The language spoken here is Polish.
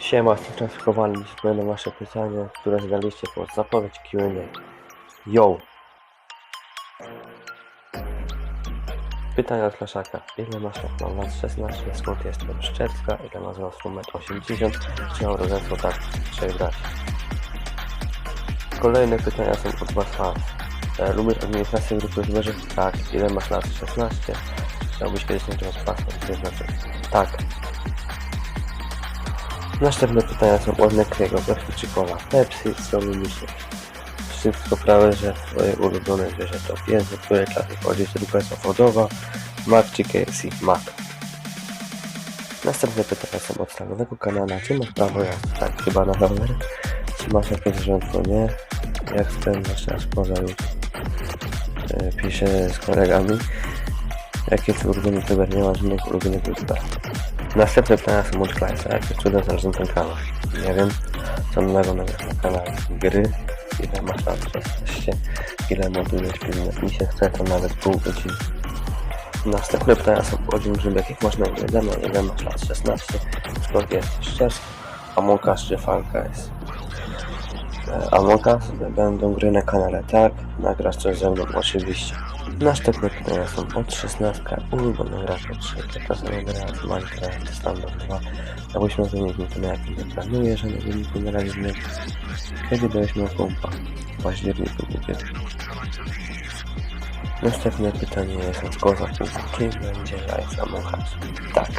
Siema. Dziś będą wasze pytania, które zadaliście pod zapowiedź Q&A. Yo! Pytania od Laszaka. Ile masz lat? Mam lat 16. Skąd jestem? Szczecka. Ile ma wzrostu? 1,80 m. Czy mam rodzeństwo? Tak. Trzech braci. Kolejne pytania są od was fans. E, lubisz administrację żołnierzy? Tak. Ile masz lat? 16. Chciałbyś kiedyś mieć znaczy tak. Następne pytania są od czy Cola? Pepsi, lubicie? Wszystko prawe, że twoje ulubione zwierzę to pies, do której klasy wchodzi tylko samochodowa, Mac czy KFC? Mac. Następne pytania są od stalowego kanana. Czy masz prawo jazdy? Tak, chyba na rower. Czy masz jakieś zwierzętło? Nie. Jak spędzasz czas poza już? E, Piszę z kolegami. Jaki jest ulubiony youtuber? Nie ma żadnych ulubionych youtuberów. Następne pytania są Klajsa. Jakie cuda znalazłem ten kanał? Nie wiem. Co nowego na na kanale gry? Ile masz lat? 16. Ile montujesz filmy? Mi się chce to nawet pół godziny. Następne pytania są od Grzybek. Jak można demo? Ile masz lat? 16. Skąd jesteś? Szczerski. Among Us czy Fall Guys? E, Among Us będą gry na kanale, tak? Nagrasz coś ze mną? Oczywiście. Następne pytania są od 16. Ulubiona gra to 3. Jaka sama gra z Minecraft Standard 2. Jakbyśmy wynikli to na jakim nie planuję, nie wynikli na razie nie. Kiedy będziesz miał kompa? W październiku będzie. Następne pytanie jest od Kozaków. Czy będzie live Us? Tak.